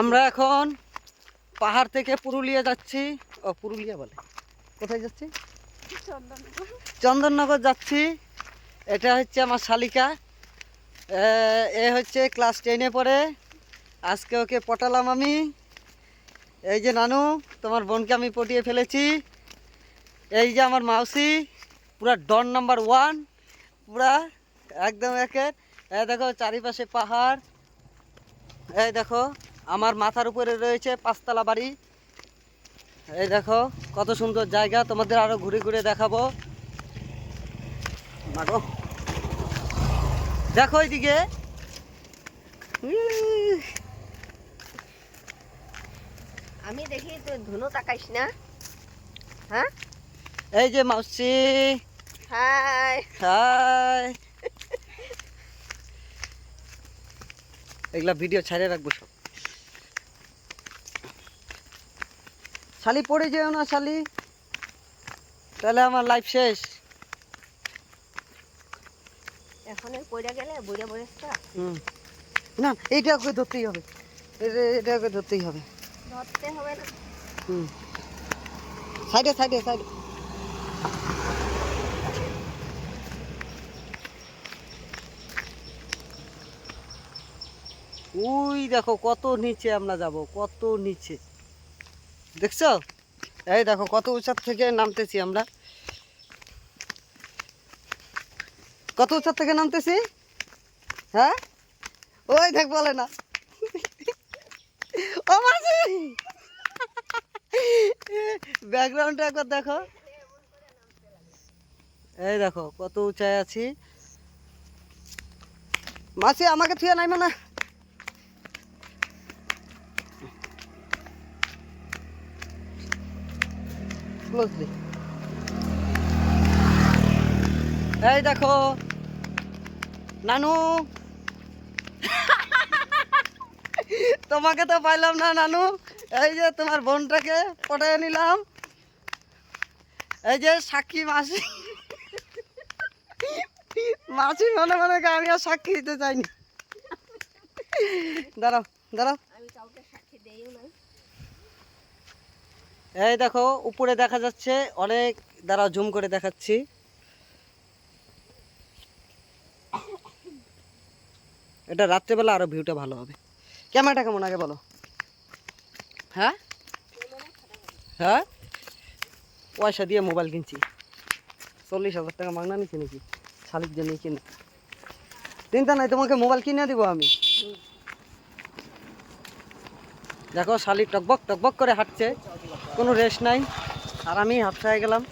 আমরা এখন পাহাড় থেকে পুরুলিয়া যাচ্ছি। ও পুরুলিয়া বলে। কোথায় যাচ্ছি? চন্দননগর যাচ্ছি। এটা হচ্ছে আমার শালিকা। এ, এ হচ্ছে ক্লাস টেনে পড়ে। আজকে ওকে পটালাম আমি। এই যে নানু তোমার বোনকে আমি পটিয়ে ফেলেছি। এই যে আমার মাউসি পুরা ডন নাম্বার ওয়ান। পুরা একদম একের। এই দেখো চারিপাশে পাহাড়। এই দেখো আমার মাথার উপরে রয়েছে পাঁচতলা বাড়ি। এই দেখো কত সুন্দর জায়গা তোমাদের আরও ঘুরে ঘুরে দেখাবো। মাগো। দেখো এইদিকে। আমি দেখি তুই ধুনো তাকাইস না। হ্যাঁ? এই যে মাউসি। হাই। হাই। এগুলা ভিডিও ছাড়িয়ে রাখব সব। শালি পড়ে যেও না শালি। তাহলে আমার লাইফ শেষ। এখন পড়ে গেলে বয়সটা? হুম। না এইটা ওকে ধরতেই হবে। এটা- এটা ধরতেই হবে। ধরতে হবে না। হুম। সাইডে সাইডে সাইডে। ওই দেখো কত নিচে আমরা যাব কত নিচে। দেখছ? এই দেখো, কত উঁচার থেকে নামতেছি আমরা। কত উঁচার থেকে নামতেছি? হ্যাঁ? ওই দেখ, বলে না। ও মাসি! ব্যাকগ্রাউন্ডটা একবার দেখো। এই দেখো, কত উঁচায় আছি। মাসি, আমাকে থুয়ে নাই মানে ক্লোজলি এই দেখো। নানু। তোমাকে তো পাইলাম না, নানু। এই যে তোমার বোনটাকে পটায় নিলাম। এই যে সাক্ষী মাসি। মাসি মনে মনে আমি আর সাক্ষী দিতে চাইনি। দাঁড়াও দাঁড়াও। আমি কাউকে সাক্ষী দেইও না এই দেখো, উপরে দেখা যাচ্ছে অনেক, দাঁড়াও, জুম করে দেখাচ্ছি। এটা রাত্রেবেলা আরও ভিউটা ভালো হবে। ক্যামেরাটা কেমন আগে বলো? হ্যাঁ? হ্যাঁ? পয়সা দিয়ে মোবাইল কিনছি। চল্লিশ হাজার টাকা মাগনা নিচ্ছি নাকি? শালিক জন্য কিনে। চিন্তা নাই, তোমাকে মোবাইল কিনে দিব আমি? দেখো শালি টকবক টকবক করে হাঁটছে। কোনো রেস্ট নাই। আর আমি হাফসায় গেলাম।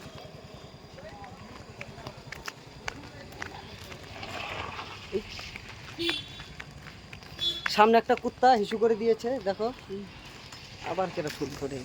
সামনে একটা কুত্তা হিসু করে দিয়েছে, দেখো। আবার কেটা ফুল করে?